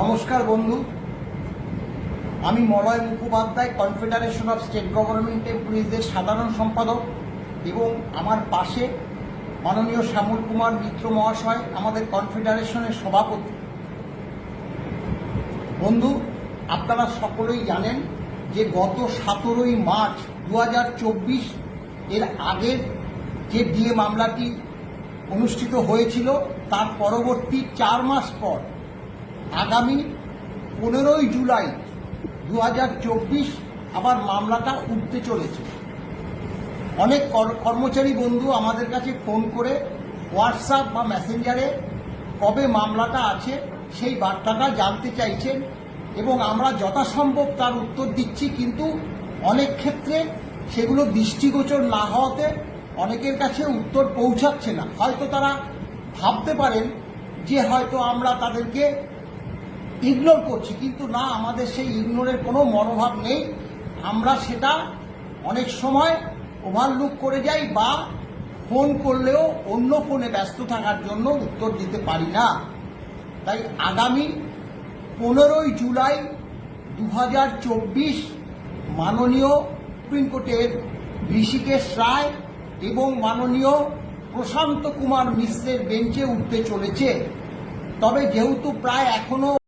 নমস্কার বন্ধু। আমি Malay Mukhopadhyay confederation of state government এমপ্লয়িজের সাধারণ সম্পাদক এবং আমার পাশে মাননীয় শ্যামল কুমার মিত্র মহাশয়, আমাদের কনফেডারেশনের সভাপতি। বন্ধু, আপনারা সকলেই জানেন যে গত সতেরোই মার্চ দু হাজার চব্বিশ এর আগের যে ডিএ মামলাটি অনুষ্ঠিত হয়েছিল, তার পরবর্তী চার মাস পর আগামী পনেরোই জুলাই দু হাজার চব্বিশ আবার মামলাটা উঠতে চলেছে। অনেক কর- কর্মচারী বন্ধু আমাদের কাছে ফোন করে হোয়াটসঅ্যাপ বা মেসেঞ্জারে কবে মামলাটা আছে সেই বার্তাটা জানতে চাইছেন এবং আমরা যথাসম্ভব তার উত্তর দিচ্ছি, কিন্তু অনেক ক্ষেত্রে সেগুলো দৃষ্টিগোচর না হওয়াতে অনেকের কাছে উত্তর পৌঁছাচ্ছে না। হয়তো তারা ভাবতে পারেন যে হয়তো আমরা তাদেরকে ইগনোর করছি, কিন্তু না, আমাদের সেই ইগনোরের কোনো মনোভাব নেই। আমরা সেটা অনেক সময় ওভারলুক করে যাই বা ফোন করলেও অন্য ফোনে ব্যস্ত থাকার জন্য উত্তর দিতে পারি না। তাই আগামী পনেরোই জুলাই দু হাজার চব্বিশ মাননীয় সুপ্রিম কোর্টের ঋষিকেশ রায় এবং মাননীয় প্রশান্ত কুমার মিশ্রের বেঞ্চে উঠতে চলেছে। তবে যেহেতু প্রায় এখনও